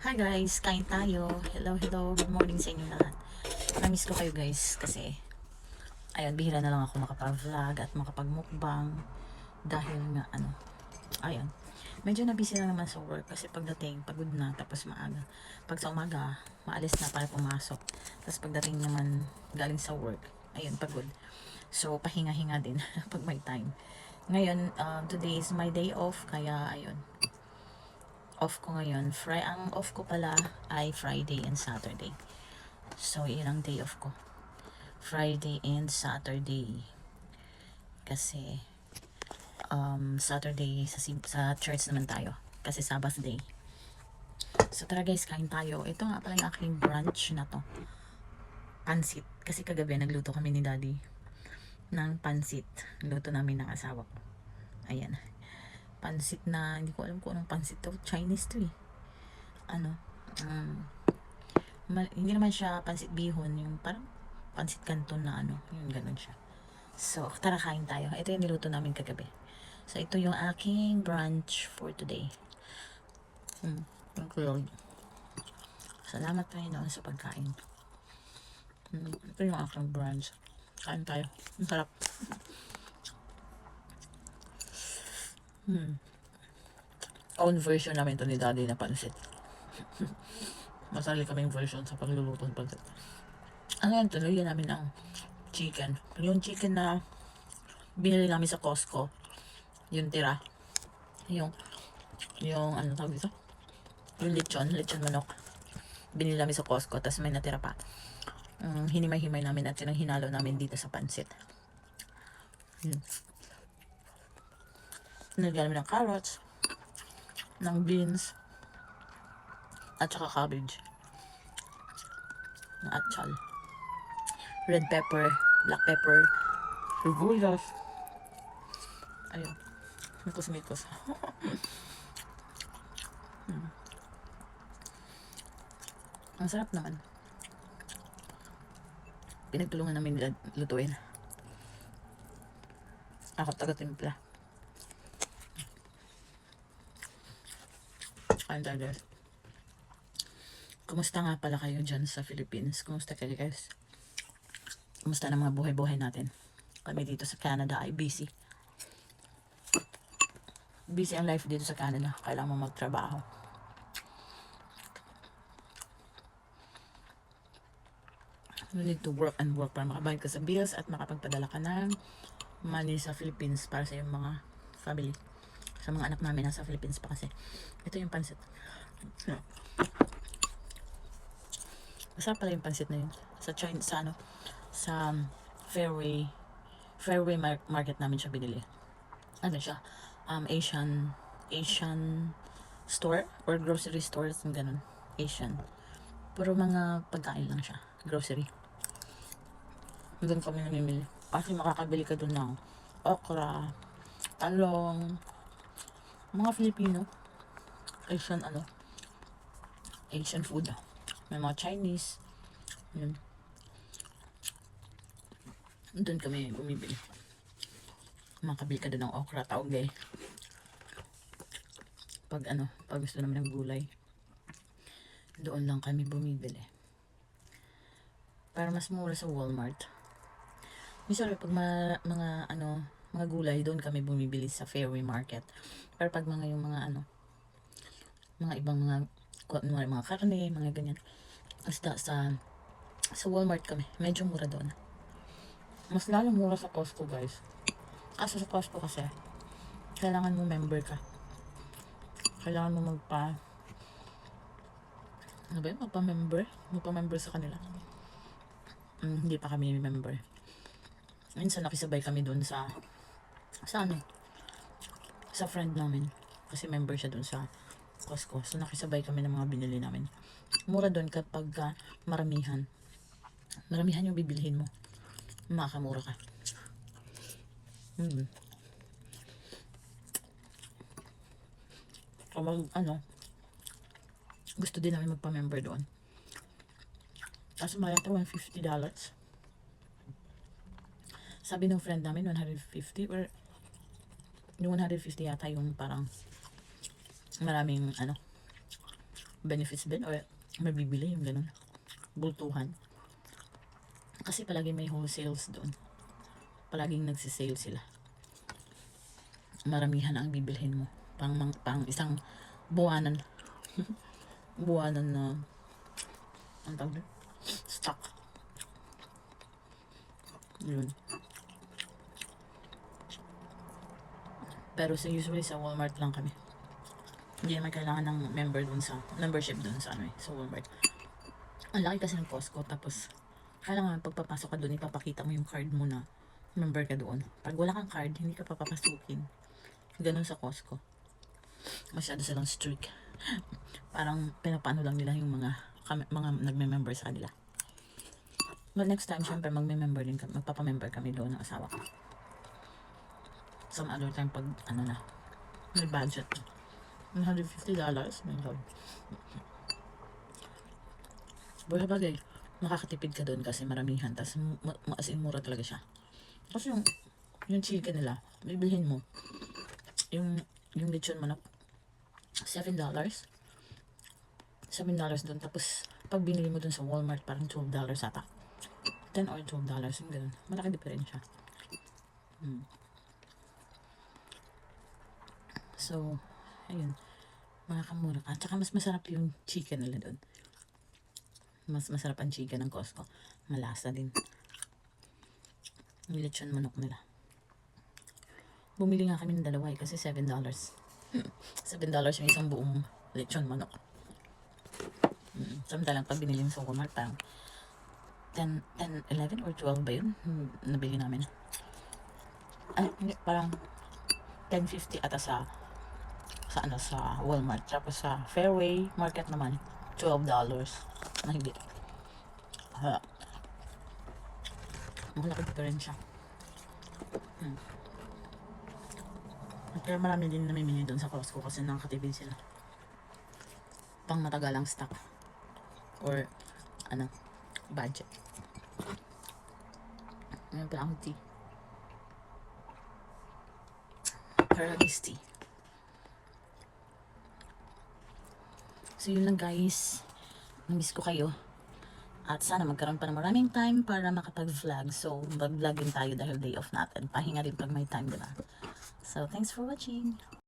Hi guys, kain tayo. Hello, hello. Good morning sa inyo lahat. Namiss ko kayo guys kasi ayun, bihira na lang ako makapag-vlog at makapag-mukbang dahil nga ano, ayun. Medyo na busy na naman sa work kasi pagdating, pagod na, tapos maaga. Pag sa umaga, maalis na para pumasok. Tapos pagdating naman galing sa work, ayun, pagod. So, pahinga-hinga din pag may time. Ngayon, uh, today is my day off, kaya ayun, off ko ngayon. Fri ang off ko pala ay Friday and Saturday. So, yun ang day off ko. Friday and Saturday. Kasi, um, Saturday sa, sa church naman tayo. Kasi Sabbath day. So, tara guys, kain tayo. Ito nga pala yung aking brunch na to. Pansit. Kasi kagabi, nagluto kami ni daddy ng pansit. Luto namin ng asawa ko. Ayan pansit na, hindi ko alam kung anong pansit to. Chinese to eh. Ano? Um, ma- hindi naman siya pansit bihon. Yung parang pansit canton na ano. Yung ganun siya. So, tara kain tayo. Ito yung niluto namin kagabi. So, ito yung aking brunch for today. Hmm. Thank you, Lord. Salamat Panginoon sa pagkain. Hmm. Ito yung aking brunch. Kain tayo. Ang sarap. Hmm. Own version namin to ni Daddy na pansit. Masarili kaming version sa pagluluto ng pansit. Ano yan, tuloy namin ng chicken. Yung chicken na binili namin sa Costco, yung tira. Yung, yung ano tawag dito? Yung lechon, lechon manok. Binili namin sa Costco, tapos may natira pa. Um, hinimay-himay namin at yun ang hinalo namin dito sa pansit. Hmm. Nilagyan namin ng carrots, ng beans, at saka cabbage. Na atchal. Red pepper, black pepper, sibuyas. Ayun. Mikos-mikos. hmm. Ang sarap naman. Pinagtulungan namin lutuin. Ako taga-timpla. Guys. Kumusta nga pala kayo dyan sa Philippines? Kumusta kayo guys? Kumusta na mga buhay-buhay natin? Kami dito sa Canada ay busy. Busy ang life dito sa Canada. Kailangan mo magtrabaho. You need to work and work para makabayad ka sa bills at makapagpadala ka ng money sa Philippines para sa iyong mga family sa mga anak namin nasa Philippines pa kasi. Ito yung pansit. Masarap pala yung pansit na yun. Sa China, sa ano, sa um, Fairway, Fairway mar- Market namin siya binili. Ano siya? Um, Asian, Asian store or grocery store, yung ganun. Asian. Puro mga pagkain lang siya. Grocery. Doon kami namimili. Kasi makakabili ka doon ng okra, talong, mga Filipino, Asian ano, Asian food. May mga Chinese. Yun. Doon kami bumibili. Makabili ka doon ng okra, taugay. Pag ano, pag gusto naman ng gulay. Doon lang kami bumibili. Para mas mura sa Walmart. Minsan pag mga, mga ano, mga gulay, doon kami bumibili sa Fairway Market. Pero pag mga yung mga ano, mga ibang mga, mga, mga karne, mga ganyan, basta sa, sa Walmart kami, medyo mura doon. Mas lalo mura sa Costco, guys. Kaso sa Costco kasi, kailangan mo member ka. Kailangan mo magpa, ano ba yun, magpa-member? Magpa-member sa kanila. Mm, hindi pa kami member. Minsan nakisabay kami doon sa sa ano sa friend namin. Kasi member siya doon sa Costco. So nakisabay kami ng mga binili namin. Mura doon kapag uh, maramihan. Maramihan yung bibilhin mo. Makakamura ka. Hmm. kapag ano gusto din namin magpa-member doon. Kaso mayata $150 dollars. Sabi ng friend namin 150 or yung 150 yata yung parang maraming ano benefits din or may bibili yung ganun. Bultuhan. Kasi palagi may wholesales doon. Palaging nagsisale sila. Maramihan ang bibilhin mo. Pang, mang- pang isang buwanan. buwanan na ang tawag? Stock. Yun. Pero sa usually sa Walmart lang kami. Hindi naman kailangan ng member dun sa, membership dun sa ano eh, sa Walmart. Ang laki kasi ng Costco, tapos kailangan pagpapasok ka dun, ipapakita mo yung card mo na member ka doon. Pag wala kang card, hindi ka papapasukin. Ganun sa Costco. Masyado silang strict. Parang pinapaano lang nila yung mga mga nagme-member sa kanila. But next time, syempre, magme-member din kami. Magpapamember kami doon ng asawa ko. Some other time, pag, ano na, may budget. $150 dollars. My God. Buhay bagay. Makakatipid ka doon kasi maramihan. Tapos, ma- ma- in, mura talaga siya. Kasi yung, yung chicken nila, bibilhin mo. Yung, yung lechon manok, $7 dollars. $7 dollars doon. Tapos, pag binili mo doon sa Walmart, parang $12 dollars ata. 10 or 12 dollars, yung ganun. Malaki diferensya. Hmm. So, ayun. Makakamura ka. Tsaka mas masarap yung chicken nila doon. Mas masarap ang chicken ng Costco. Malasa din. Yung lechon manok nila. Bumili nga kami ng dalawa eh, kasi $7 dollars. $7 dollars yung isang buong lechon manok. Mm. Samantalang pag binili sa Walmart, parang 10, 10, 11 or 12 ba yun? Hmm, nabili namin. Ay, hindi, parang 10.50 ata sa sa ano sa Walmart. Tapos sa Fairway Market naman, 12 dollars. Na hindi. Ha. Malaki diferensya. Hmm. Pero marami din namimili doon sa Costco kasi nakakatipid sila. Pang matagalang stock. Or, ano, budget. Pala ang tea. Peragis tea. So yun lang guys. Namiss ko kayo. At sana magkaroon pa ng maraming time para makapag-vlog. So, mag-vlog din tayo dahil day off natin. Pahinga rin pag may time, diba? So, thanks for watching.